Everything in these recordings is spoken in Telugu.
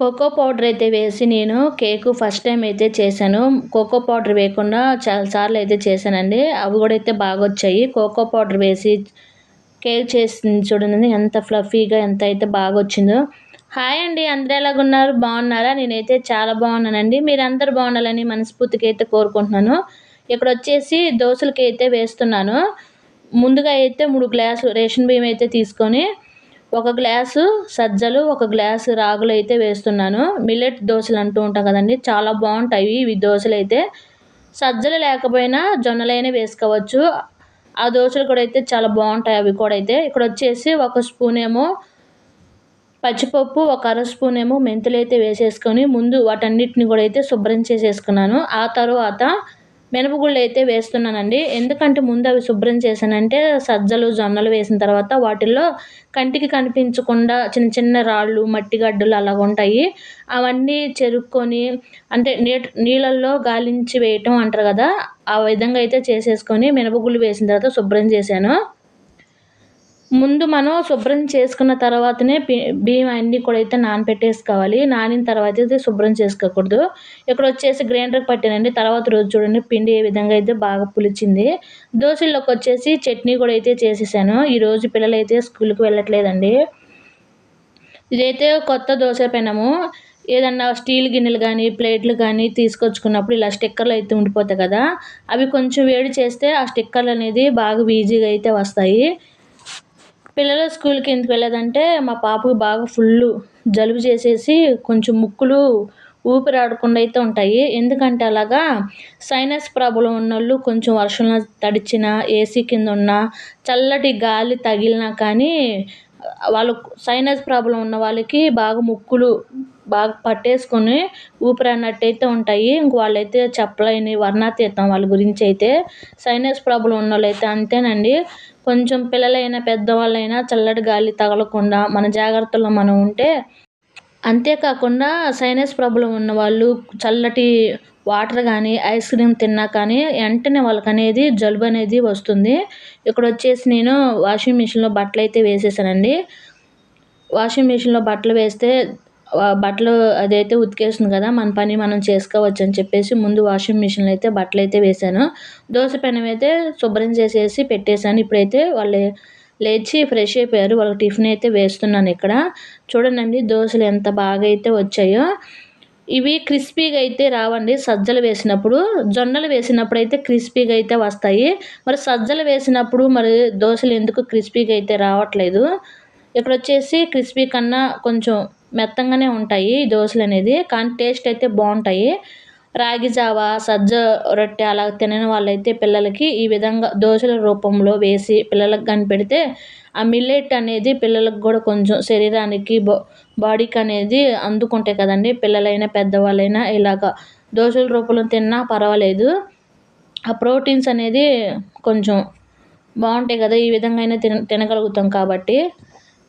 కోకో పౌడర్ అయితే వేసి నేను కేక్ ఫస్ట్ టైం అయితే చేశాను. కోకో పౌడర్ వేయకుండా చాలా సార్లు అయితే చేశానండి. అవి కూడా అయితే బాగా వచ్చాయి. కోకో పౌడర్ వేసి కేక్ చేసింది చూడండి ఎంత ఫ్లఫీగా ఎంత అయితే బాగా వచ్చిందో. హాయ్ అండి అందరూ ఎలాగున్నారు? బాగున్నారా? నేనైతే చాలా బాగున్నానండి. మీరు అందరు బాగుండాలని మనస్ఫూర్తికి అయితే కోరుకుంటున్నాను. ఇక్కడ వచ్చేసి దోశలకి అయితే వేస్తున్నాను. ముందుగా అయితే మూడు గ్లాసులు రేషన్ బియ్యం అయితే తీసుకొని ఒక గ్లాసు సజ్జలు ఒక గ్లాసు రాగులు అయితే వేస్తున్నాను. మిల్లెట్ దోశలు అంటూ ఉంటాం కదండి చాలా బాగుంటాయి ఇవి దోశలు అయితే. సజ్జలు లేకపోయినా జొన్నలైనా వేసుకోవచ్చు. ఆ దోశలు కూడా అయితే చాలా బాగుంటాయి అవి కూడా అయితే. ఇక్కడ వచ్చేసి ఒక స్పూన్ ఏమో పచ్చిపప్పు ఒక అర స్పూన్ ఏమో మెంతులు అయితే వేసేసుకొని ముందు వాటన్నిటిని కూడా అయితే శుభ్రం చేసేసుకున్నాను. ఆ తర్వాత మినపగుళ్ళు అయితే వేస్తున్నానండి. ఎందుకంటే ముందు అవి శుభ్రం చేశానంటే సజ్జలు జొన్నలు వేసిన తర్వాత వాటిల్లో కంటికి కనిపించకుండా చిన్న చిన్న రాళ్ళు మట్టి గడ్డలు అలాగ ఉంటాయి. అవన్నీ చెరుక్కొని అంటే నీ నీళ్ళల్లో గాలించి వేయటం అంటారు కదా ఆ విధంగా అయితే చేసేసుకొని మినపగుళ్ళు వేసిన తర్వాత శుభ్రం చేశాను. ముందు మనం శుభ్రం చేసుకున్న తర్వాతనే బియ్యం అన్నీ కూడా అయితే నానపెట్టేసుకోవాలి. నానిన తర్వాత అయితే శుభ్రం చేసుకోకూడదు. ఇక్కడ వచ్చేసి గ్రైండర్కి పట్టానండి. తర్వాత రోజు చూడండి పిండి ఏ విధంగా అయితే బాగా పులిచింది. దోశల్లోకి వచ్చేసి చట్నీ కూడా అయితే చేసేసాను. ఈరోజు పిల్లలు అయితే స్కూల్కి వెళ్ళట్లేదండి. ఇదైతే కొత్త దోశ పెనము. ఏదన్నా స్టీల్ గిన్నెలు కానీ ప్లేట్లు కానీ తీసుకొచ్చుకున్నప్పుడు ఇలా స్టిక్కర్లు అయితే ఉండిపోతాయి కదా. అవి కొంచెం వేడి చేస్తే ఆ స్టిక్కర్లు అనేది బాగా ఈజీగా అయితే వస్తాయి. పిల్లలు స్కూల్కి ఎందుకు వెళ్ళదంటే మా పాపకు బాగా ఫుల్ జలుబు చేసేసి కొంచెం ముక్కులు ఊపిరాడకుండా అయితే ఉంటాయి. ఎందుకంటే అలాగా సైనస్ ప్రాబ్లం ఉన్నోళ్ళు కొంచెం వర్షంలో తడిచిన ఏసీ కింద ఉన్న చల్లటి గాలి తగిలినా కానీ వాళ్ళు సైనస్ ప్రాబ్లం ఉన్న వాళ్ళకి బాగా ముక్కులు బాగా పట్టేసుకొని ఊపిరాడినట్టయితే ఉంటాయి. ఇంక వాళ్ళైతే చెప్పలేని వర్ణాతీతం వాళ్ళ గురించి అయితే. సైనస్ ప్రాబ్లం ఉన్న వాళ్ళు అయితే అంతేనండి. కొంచెం పిల్లలైనా పెద్దవాళ్ళైనా చల్లటి గాలి తగలకుండా మన జాగ్రత్తలో మనం ఉంటే అంతేకాకుండా సైనస్ ప్రాబ్లం ఉన్న వాళ్ళు చల్లటి వాటర్ కానీ ఐస్ క్రీమ్ తిన్నా కానీ వెంటనే వాళ్ళకి అనేది జలుబు అనేది వస్తుంది. ఇక్కడ వచ్చేసి నేను వాషింగ్ మిషన్లో బట్టలు అయితే వేసేసానండి. వాషింగ్ మిషన్లో బట్టలు వేస్తే బట్టలు అదైతే ఉతికేస్తుంది కదా మన పని మనం చేసుకోవచ్చు అని చెప్పేసి ముందు వాషింగ్ మిషన్లో అయితే బట్టలు అయితే వేసాను దోశ పెనం అయితే శుభ్రం చేసేసి పెట్టేశాను. ఇప్పుడైతే వాళ్ళు లేచి ఫ్రెష్ అయిపోయారు. వాళ్ళకి టిఫిన్ అయితే వేస్తున్నాను ఇక్కడ. చూడండి దోశలు ఎంత బాగా అయితే వచ్చాయో. ఇవి క్రిస్పీగా అయితే రావండి. సజ్జలు వేసినప్పుడు జొన్నలు వేసినప్పుడు అయితే క్రిస్పీగా అయితే వస్తాయి. మరి సజ్జలు వేసినప్పుడు మరి దోశలు ఎందుకు క్రిస్పీగా అయితే రావట్లేదు? ఇక్కడ వచ్చేసి క్రిస్పీ కన్నా కొంచెం మెత్తంగానే ఉంటాయి ఈ దోశలు అనేది. కానీ టేస్ట్ అయితే బాగుంటాయి. రాగి జావ సజ్జ రొట్టె అలా తినని వాళ్ళైతే పిల్లలకి ఈ విధంగా దోశల రూపంలో వేసి పిల్లలకు కనిపెడితే ఆ మిల్లెట్ అనేది పిల్లలకు కూడా కొంచెం శరీరానికి బాడీకి అనేది అందుకుంటాయి కదండి. పిల్లలైనా పెద్దవాళ్ళైనా ఇలాగ దోశల రూపంలో తిన్నా పర్వాలేదు. ఆ ప్రోటీన్స్ అనేది కొంచెం బాగుంటాయి కదా ఈ విధంగా అయినా తిన తినగలుగుతాం కాబట్టి.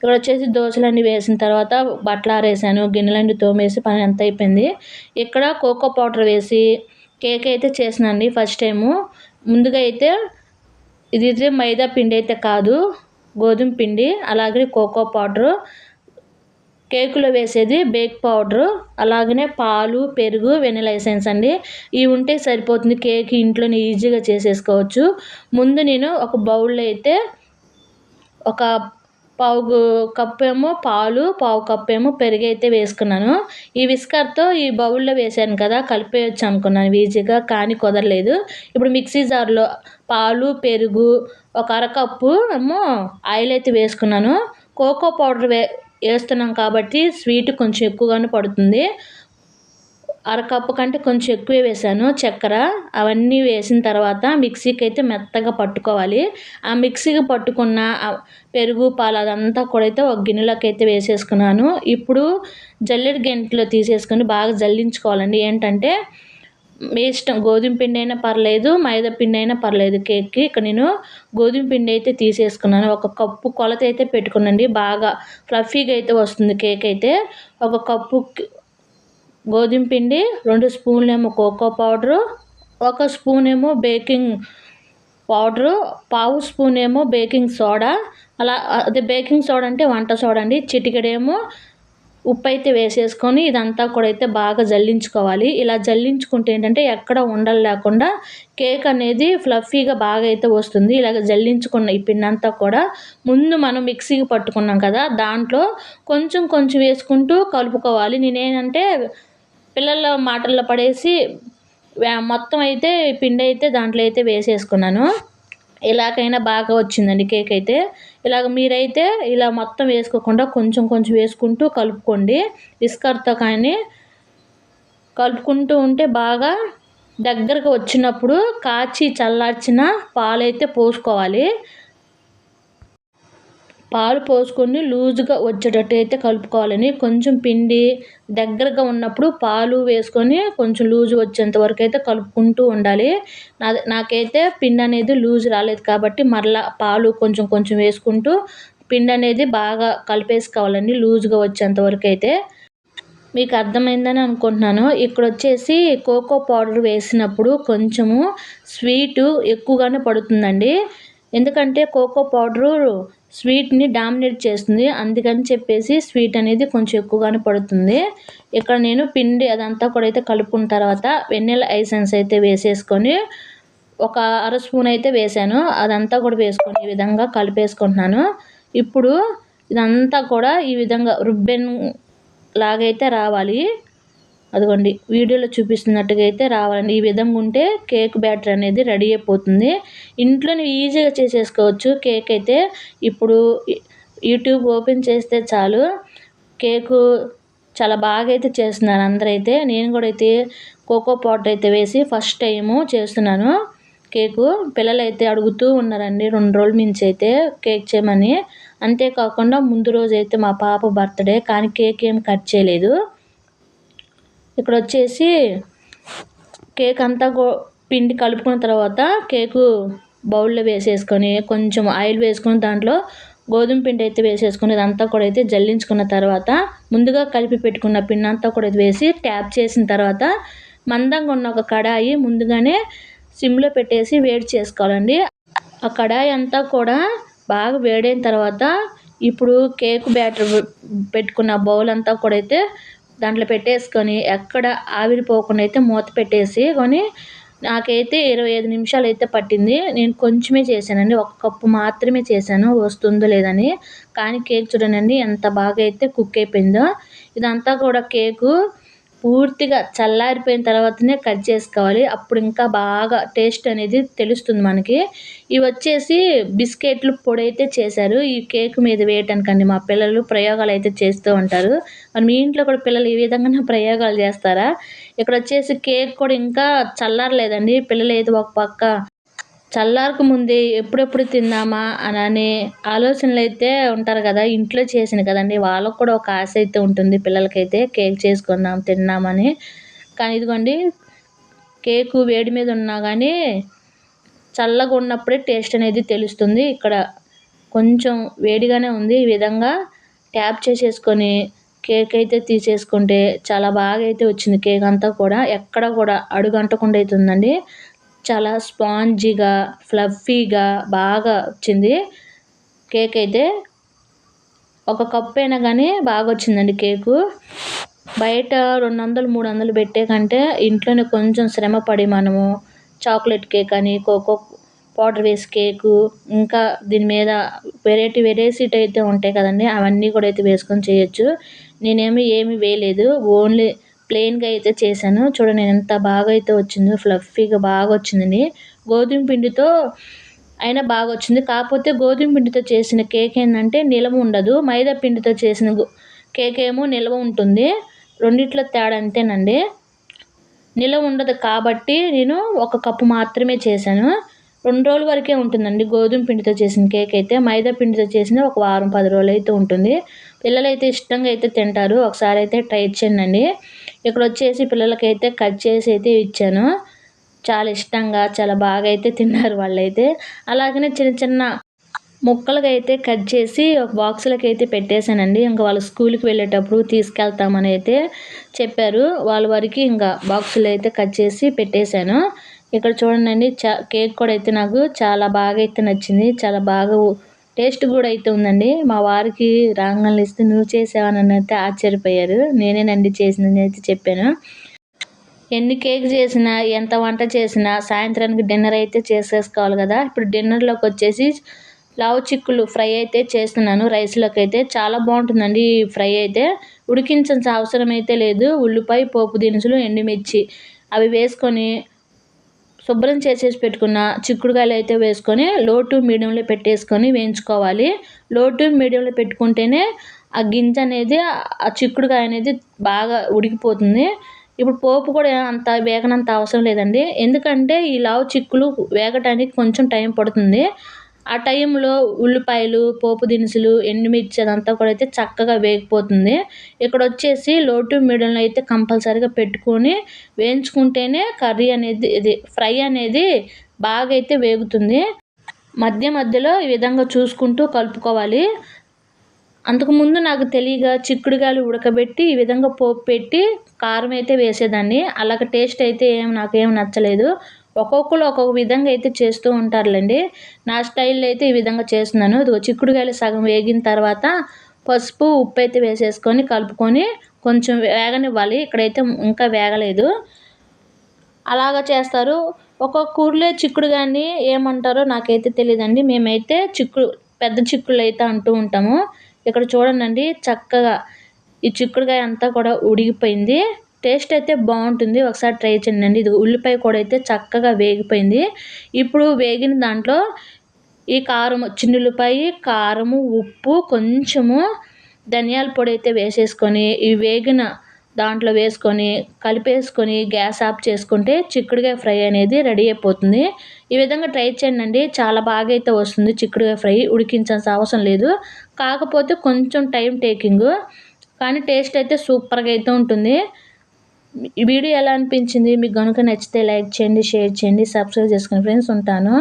ఇక్కడ వచ్చేసి దోశలన్నీ వేసిన తర్వాత బట్టలు ఆరేసాను గిన్నెలన్నీ తోమేసి పని అంత అయిపోయింది. ఇక్కడ కోకో పౌడర్ వేసి కేక్ అయితే చేసినండి ఫస్ట్ టైము. ముందుగా అయితే ఇది అయితే మైదా పిండి అయితే కాదు గోధుమ పిండి అలాగే కోకో పౌడరు. కేకులో వేసేది బేక్ పౌడరు అలాగనే పాలు పెరుగు వెనిలా ఎసెన్స్ అండి. ఇవి ఉంటే సరిపోతుంది కేక్ ఇంట్లోనే ఈజీగా చేసేసుకోవచ్చు. ముందు నేను ఒక బౌల్లో అయితే ఒక పావు కప్పు ఏమో పాలు పావు కప్పు ఏమో పెరుగు అయితే వేసుకున్నాను. ఈ విస్కర్తో ఈ బౌల్లో వేసాను కదా కలిపేయచ్చు అనుకున్నాను ఈజీగా కానీ కుదరలేదు. ఇప్పుడు మిక్సీ జార్లో పాలు పెరుగు ఒక అరకప్పు ఏమో ఆయిల్ అయితే వేసుకున్నాను. కోకో పౌడర్ వే వేస్తున్నాం కాబట్టి స్వీట్ కొంచెం ఎక్కువగానే పడుతుంది. అరకప్పు కంటే కొంచెం ఎక్కువే వేసాను చక్కెర అవన్నీ వేసిన తర్వాత మిక్సీకి అయితే మెత్తగా పట్టుకోవాలి. ఆ మిక్సీకి పట్టుకున్న పెరుగు పాలు అదంతా కూడా అయితే ఒక గిన్నెలోకి అయితే వేసేసుకున్నాను. ఇప్పుడు జల్లెడి గంటలో తీసేసుకొని బాగా జల్లించుకోవాలండి. ఏంటంటే మీ ఇష్టం గోధుమ పిండి అయినా పర్లేదు మైదా పిండి అయినా పర్లేదు కేక్కి. ఇక్కడ నేను గోధుమ పిండి అయితే తీసేసుకున్నాను. ఒక కప్పు కొలత అయితే పెట్టుకున్నాండి బాగా ఫ్లఫీగా అయితే వస్తుంది కేక్ అయితే. ఒక కప్పు గోధుమ పిండి రెండు స్పూన్లు ఏమో కోకో పౌడరు ఒక స్పూన్ ఏమో బేకింగ్ పౌడరు పావు స్పూన్ ఏమో బేకింగ్ సోడా. అలా అదే బేకింగ్ సోడా అంటే వంట సోడా అండి. చిటికెడేమో ఉప్పు అయితే వేసేసుకొని ఇదంతా కూడా అయితే బాగా జల్లించుకోవాలి. ఇలా జల్లించుకుంటే ఏంటంటే ఎక్కడ ఉండలు లేకుండా కేక్ అనేది ఫ్లఫీగా బాగా అయితే వస్తుంది. ఇలాగ జల్లించుకున్న ఈ పిండి అంతా కూడా ముందు మనం మిక్సీకి పట్టుకున్నాం కదా దాంట్లో కొంచెం కొంచెం వేసుకుంటూ కలుపుకోవాలి. నేనేంటంటే పిల్లల మాటల్లో పడేసి మొత్తం అయితే పిండి అయితే దాంట్లో అయితే వేసేసుకున్నాను. ఇలాగైనా బాగా వచ్చిందండి కేక్ అయితే. ఇలాగ మీరైతే ఇలా మొత్తం వేసుకోకుండా కొంచెం కొంచెం వేసుకుంటూ కలుపుకోండి. విస్కర్తో కానీ కలుపుకుంటూ ఉంటే బాగా దగ్గరకు వచ్చినప్పుడు కాచి చల్లార్చిన పాలైతే పోసుకోవాలి. పాలు పోసుకొని లూజుగా వచ్చేటట్టు అయితే కలుపుకోవాలని కొంచెం పిండి దగ్గరగా ఉన్నప్పుడు పాలు వేసుకొని కొంచెం లూజు వచ్చేంత వరకు అయితే కలుపుకుంటూ ఉండాలి. నా నాకైతే పిండి అనేది లూజ్ రాలేదు కాబట్టి మరలా పాలు కొంచెం కొంచెం వేసుకుంటూ పిండి అనేది బాగా కలిపేసుకోవాలండి లూజుగా వచ్చేంత వరకు అయితే. మీకు అర్థమైందని అనుకుంటున్నాను. ఇక్కడ వచ్చేసి కోకో పౌడర్ వేసినప్పుడు కొంచెము స్వీటు ఎక్కువగానే పడుతుందండి. ఎందుకంటే కోకో పౌడరు స్వీట్ని డామినేట్ చేస్తుంది. అందుకని చెప్పేసి స్వీట్ అనేది కొంచెం ఎక్కువగానే పడుతుంది. ఇక్కడ నేను పిండి అదంతా కూడా అయితే కలుపుకున్న తర్వాత వెన్నెల ఐసెన్స్ అయితే వేసేసుకొని ఒక అర స్పూన్ అయితే వేసాను. అదంతా కూడా వేసుకొని ఈ విధంగా కలిపేసుకుంటున్నాను. ఇప్పుడు ఇదంతా కూడా ఈ విధంగా రుబ్బెన్ లాగైతే రావాలి. అదిగోండి వీడియోలో చూపిస్తున్నట్టుగా అయితే రావాలండి. ఈ విధంగా ఉంటే కేక్ బ్యాటర్ అనేది రెడీ అయిపోతుంది. ఇంట్లోనే ఈజీగా చేసేసుకోవచ్చు. కేక్ అయితే ఇప్పుడు యూట్యూబ్ ఓపెన్ చేస్తే చాలు. కేకు చాలా బాగా అయితే చేస్తున్నారు అందరైతే. నేను కూడా అయితే కోకో పౌడర్ అయితే వేసి ఫస్ట్ టైము చేస్తున్నాను కేకు. పిల్లలు అయితే అడుగుతూ ఉన్నారండి రెండు రోజుల నుంచి అయితే కేక్ చేయమని. అంతేకాకుండా ముందు రోజు అయితే మా పాప బర్త్డే కానీ కేక్ ఏం కట్ చేయలేదు. ఇక్కడ వచ్చేసి కేక్ అంతా పిండి కలుపుకున్న తర్వాత కేకు బౌల్లో వేసేసుకొని కొంచెం ఆయిల్ వేసుకొని దాంట్లో గోధుమ పిండి అయితే వేసేసుకుని ఇదంతా కూడా అయితే జల్లించుకున్న తర్వాత ముందుగా కలిపి పెట్టుకున్న పిండి అంతా కూడా వేసి ట్యాప్ చేసిన తర్వాత మందంగా ఉన్న ఒక కడాయి ముందుగానే సిమ్లో పెట్టేసి వేడి చేసుకోవాలండి. ఆ కడాయి అంతా కూడా బాగా వేడైన తర్వాత ఇప్పుడు కేక్ బ్యాటర్ పెట్టుకున్న బౌల్ అంతా కూడా అయితే దాంట్లో పెట్టేసుకొని ఎక్కడ ఆవిరిపోకుండా అయితే మూత పెట్టేసి కొని నాకైతే ఇరవై ఐదు నిమిషాలు అయితే పట్టింది. నేను కొంచెమే చేశానండి. ఒక కప్పు మాత్రమే చేశాను. వస్తుందో లేదని. కానీ కేక్ చూడండి ఎంత బాగా అయితే కుక్ అయిపోయిందో. ఇదంతా కూడా కేకు పూర్తిగా చల్లారిపోయిన తర్వాతనే కట్ చేసుకోవాలి. అప్పుడు ఇంకా బాగా టేస్ట్ అనేది తెలుస్తుంది మనకి. ఇవి వచ్చేసి బిస్కెట్లు పొడి అయితే చేశారు. ఈ కేక్ మీద వేయటానికండి మా పిల్లలు ప్రయోగాలు అయితే చేస్తూ ఉంటారు. మరి మీ ఇంట్లో కూడా పిల్లలు ఈ విధంగా ప్రయోగాలు చేస్తారా? ఇక్కడ వచ్చేసి కేక్ కూడా ఇంకా చల్లారలేదండి. పిల్లలు ఏదో ఒక పక్క చల్లారక ముందే ఎప్పుడెప్పుడు తిందామా అని ఆలోచనలు అయితే ఉంటారు కదా ఇంట్లో చేసిన కదండి. వాళ్ళకు కూడా ఒక ఆశ అయితే ఉంటుంది పిల్లలకైతే కేక్ చేసుకుందాం తిన్నామని. కానీ ఇదిగోండి కేకు వేడి మీద ఉన్నా కానీ చల్లగా ఉన్నప్పుడే టేస్ట్ అనేది తెలుస్తుంది. ఇక్కడ కొంచెం వేడిగానే ఉంది. ఈ విధంగా ట్యాప్ చేసేసుకొని కేక్ అయితే తీసేసుకుంటే చాలా బాగా అయితే వచ్చింది కేక్ అంతా కూడా. ఎక్కడ కూడా అడుగు అంటకుండా అవుతుందండి చాలా స్పాంజీగా ఫ్లఫీగా బాగా వచ్చింది. కేక్ అయితే ఒక కప్ అయినా కానీ బాగా వచ్చిందండి కేకు. బయట రెండు వందలు మూడు వందలు పెట్టే కంటే ఇంట్లోనే కొంచెం శ్రమ పడి మనము చాక్లెట్ కేక్ అని కోకో పౌడర్ వేసి కేకు ఇంకా దీని మీద వెరైటీ వెరైటీ అయితే ఉంటాయి కదండి. అవన్నీ కూడా అయితే వేసుకొని చేయొచ్చు. నేనేమి ఏమి వేయలేదు. ఓన్లీ ప్లెయిన్గా అయితే చేశాను. చూడండి ఎంత బాగా అయితే వచ్చిందో ఫ్లఫీగా బాగా వచ్చిందండి గోధుమ పిండితో అయినా బాగా వచ్చింది. కాకపోతే గోధుమ పిండితో చేసిన కేక్ ఏంటంటే నిలవ ఉండదు. మైదా పిండితో చేసిన కేక్ ఏమో నిల్వ ఉంటుంది. రెండిట్లో తేడా అంతేనండి. నిలవ ఉండదు కాబట్టి నేను ఒక కప్పు మాత్రమే చేశాను. రెండు రోజుల వరకే ఉంటుందండి గోధుమ పిండితో చేసిన కేక్ అయితే. మైదా పిండితో చేసిన ఒక వారం పది రోజులు అయితే ఉంటుంది. పిల్లలు అయితే ఇష్టంగా అయితే తింటారు. ఒకసారి అయితే ట్రై చేయండి. ఇక్కడ వచ్చేసి పిల్లలకైతే కట్ చేసి అయితే ఇచ్చాను. చాలా ఇష్టంగా చాలా బాగా అయితే తిన్నారు వాళ్ళైతే. అలాగనే చిన్న చిన్న ముక్కలుగా అయితే కట్ చేసి ఒక బాక్సులకి అయితే పెట్టేశానండి. ఇంకా వాళ్ళు స్కూల్కి వెళ్ళేటప్పుడు తీసుకెళ్తామని అయితే చెప్పారు. వాళ్ళ వరకు ఇంకా బాక్సులు అయితే కట్ చేసి పెట్టేశాను. ఇక్కడ చూడండి చా కేక్ కూడా అయితే నాకు చాలా బాగా అయితే నచ్చింది. చాలా బాగా టేస్ట్ కూడా అయితే ఉందండి. మా వారికి రాంగన్లు ఇస్తే నువ్వు చేసావని అయితే ఆశ్చర్యపోయారు. నేనేనండి చేసిందని అయితే చెప్పాను. ఎన్ని కేక్ చేసినా ఎంత వంట చేసినా సాయంత్రానికి డిన్నర్ అయితే చేసేసుకోవాలి కదా. ఇప్పుడు డిన్నర్లోకి వచ్చేసి లావు చిక్కులు ఫ్రై అయితే చేస్తున్నాను. రైస్లోకి అయితే చాలా బాగుంటుందండి ఈ ఫ్రై అయితే. ఉడికించాల్సిన అవసరం అయితే లేదు. ఉల్లిపాయ పోపు దినుసులు ఎండుమిర్చి అవి వేసుకొని శుభ్రం చేసేసి పెట్టుకున్న చిక్కుడుకాయలు అయితే వేసుకొని లో టు మీడియంలో పెట్టేసుకొని వేయించుకోవాలి. లో టు మీడియంలో పెట్టుకుంటేనే ఆ గింజ అనేది ఆ చిక్కుడుకాయ అనేది బాగా ఉడికిపోతుంది. ఇప్పుడు పోపు కూడా అంత వేగనంత అవసరం లేదండి. ఎందుకంటే ఈ లావు చిక్కులు వేగటానికి కొంచెం టైం పడుతుంది. ఆ టైంలో ఉల్లిపాయలు పోపు దినుసులు ఎండుమిర్చి అదంతా కూడా అయితే చక్కగా వేగిపోతుంది. ఇక్కడ వచ్చేసి లోటు మీడియంలో అయితే కంపల్సరీగా పెట్టుకొని వేయించుకుంటేనే కర్రీ అనేది ఇది ఫ్రై అనేది బాగా అయితే వేగుతుంది. మధ్య మధ్యలో ఈ విధంగా చూసుకుంటూ కలుపుకోవాలి. అంతకుముందు నాకు తెలియగా చిక్కుడుగాలు ఉడకబెట్టి ఈ విధంగా పోపు పెట్టి కారం అయితే వేసేదాన్ని. అలాగ టేస్ట్ అయితే ఏం నాకేం నచ్చలేదు. ఒక్కొక్కరు ఒక్కొక్క విధంగా అయితే చేస్తూ ఉంటారులేండి. నా స్టైల్లో అయితే ఈ విధంగా చేస్తున్నాను. ఇది చిక్కుడుకాయలు సగం వేగిన తర్వాత పసుపు ఉప్పు అయితే వేసేసుకొని కలుపుకొని కొంచెం వేగనివ్వాలి. ఇక్కడైతే ఇంకా వేగలేదు. అలాగా చేస్తారు. ఒక్కొక్క ఊర్లో చిక్కుడు కానీ ఏమంటారో నాకైతే తెలియదండి మేమైతే చిక్కుడు పెద్ద చిక్కుళ్ళు అయితే అంటూ ఉంటాము. ఇక్కడ చూడండి చక్కగా ఈ చిక్కుడుకాయ అంతా కూడా ఉడిగిపోయింది టేస్ట్ అయితే బాగుంటుంది. ఒకసారి ట్రై చేయండి. ఇది ఉల్లిపాయ కూడా అయితే చక్కగా వేగిపోయింది. ఇప్పుడు వేగిన దాంట్లో ఈ కారం ఉల్లిపాయ కారము ఉప్పు కొంచెము ధనియాల పొడి అయితే వేసేసుకొని ఈ వేగిన దాంట్లో వేసుకొని కలిపేసుకొని గ్యాస్ ఆఫ్ చేసుకుంటే చిక్కుడుకాయ ఫ్రై అనేది రెడీ అయిపోతుంది. ఈ విధంగా ట్రై చేయండి. చాలా బాగా అయితే వస్తుంది చిక్కుడుకాయ ఫ్రై. ఉడికించాల్సిన అవసరం లేదు. కాకపోతే కొంచెం టైం టేకింగ్. కానీ టేస్ట్ అయితే సూపర్గా అయితే ఉంటుంది. ఈ వీడియో ఎలా అనిపించింది? మీకు కనుక నచ్చితే లైక్ చేయండి షేర్ చేయండి సబ్స్క్రైబ్ చేసుకుని ఫ్రెండ్స్ ఉంటాను.